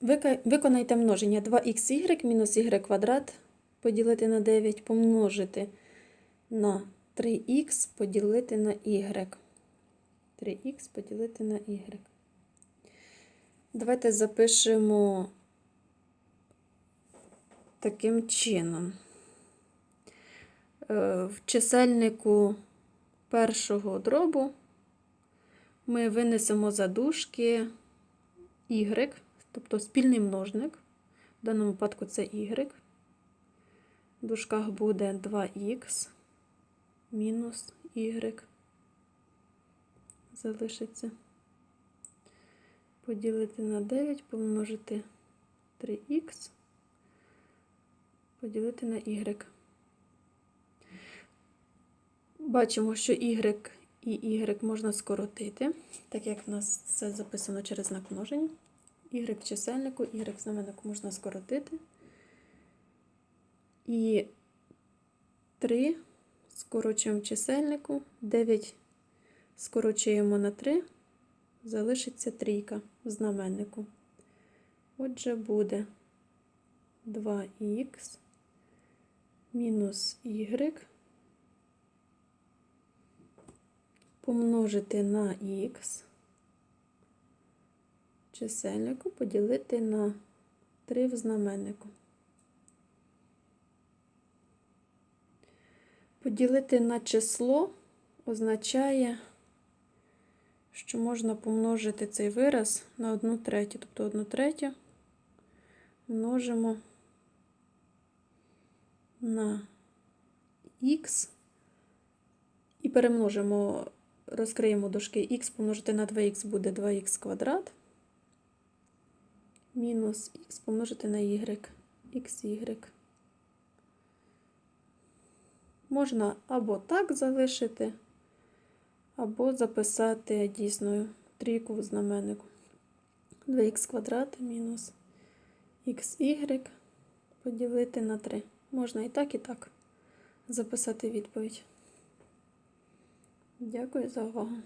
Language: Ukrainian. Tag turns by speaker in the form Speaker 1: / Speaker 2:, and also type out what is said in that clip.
Speaker 1: Виконайте множення 2х мінус y квадрат поділити на 9 помножити на 3х поділити на y. 3х поділити на y. Давайте запишемо таким чином. Е, В чисельнику першого дробу ми винесемо за дужки y, тобто спільний множник. В даному випадку це y. В дужках буде 2х мінус y. Залишиться. Поділити на 9, помножити 3х, поділити на y. Бачимо, що y і y можна скоротити, так як в нас це записано через знак множення. Y в чисельнику, y в знаменнику можна скоротити. І 3 скорочуємо чисельнику, 9 скорочуємо на 3, залишиться трійка в знаменнику. Отже, буде 2х мінус y помножити на х чисельнику поділити на 3 в знаменнику. Поділити на число означає, що можна помножити цей вираз на 1 третю. Тобто 1 третю множимо на х і перемножимо, розкриємо дужки х помножити на 2х буде 2х квадрат мінус х помножити на y, xy. Можна або так залишити, або записати дійсною трійку в знаменнику. 2х квадрат мінус xy поділити на 3. Можна і так, і так записати відповідь. Дякую за увагу.